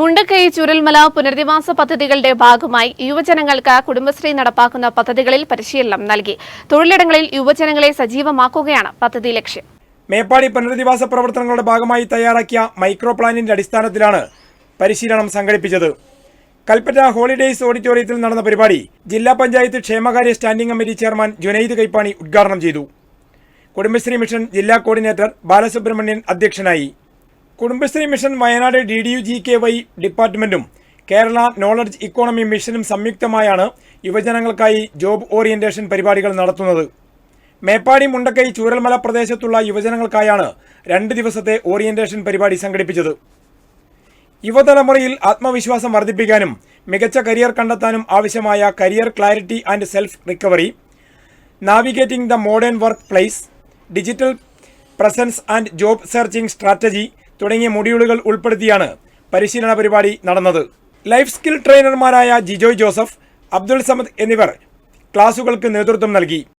മുണ്ടക്കൈ ചുരൽമല പുനരധിവാസ പദ്ധതികളുടെ ഭാഗമായി യുവജനങ്ങൾക്ക് കുടുംബശ്രീ നടപ്പാക്കുന്ന പദ്ധതികളിൽ പരിശീലനം നൽകി. തൊഴിലിടങ്ങളിൽ യുവജനങ്ങളെ സജീവമാക്കുകയാണ് പദ്ധതി ലക്ഷ്യം. മേപ്പാടി പുനരധിവാസ പ്രവർത്തനങ്ങളുടെ ഭാഗമായി തയ്യാറാക്കിയ മൈക്രോ പ്ലാനിന്റെ അടിസ്ഥാനത്തിലാണ് പരിശീലനം സംഘടിപ്പിച്ചത്. കൽപ്പറ്റ ഹോളിഡേയ്സ് ഓഡിറ്റോറിയത്തിൽ നടന്ന പരിപാടി ജില്ലാ പഞ്ചായത്ത് ക്ഷേമകാര്യ standing committee chairman Junaid Kaippani ഉദ്ഘാടനം ചെയ്തു. കുടുംബശ്രീ മിഷൻ ജില്ലാ കോർഡിനേറ്റർ ബാലസുബ്രഹ്മണ്യൻ അധ്യക്ഷനായി. Kudumbashree mission Wayanad D D U G K Y ഡിപ്പാർട്ട്മെന്റും Kerala knowledge economy മിഷനും സംയുക്തമായാണ് യുവജനങ്ങൾക്കായി ജോബ് ഓറിയന്റേഷൻ പരിപാടികൾ നടത്തുന്നത്. മേപ്പാടി മുണ്ടക്കൈ ചൂരൽമല പ്രദേശത്തുള്ള യുവജനങ്ങൾക്കായാണ് രണ്ട് ദിവസത്തെ ഓറിയന്റേഷൻ പരിപാടി സംഘടിപ്പിച്ചത്. യുവതലമുറയിൽ ആത്മവിശ്വാസം വർദ്ധിപ്പിക്കാനും മികച്ച കരിയർ കണ്ടെത്താനും ആവശ്യമായ career clarity and self recovery navigating the modern workplace digital presence and job searching strategy തുടങ്ങിയ മൊഡ്യൂളുകൾ ഉൾപ്പെടുത്തിയാണ് പരിശീലന പരിപാടി നടന്നത്. ലൈഫ് സ്കിൽ ട്രെയിനർമാരായ ജിജോയ് ജോസഫ് അബ്ദുൾ സമദ് എന്നിവർ ക്ലാസുകൾക്ക് നേതൃത്വം നൽകി.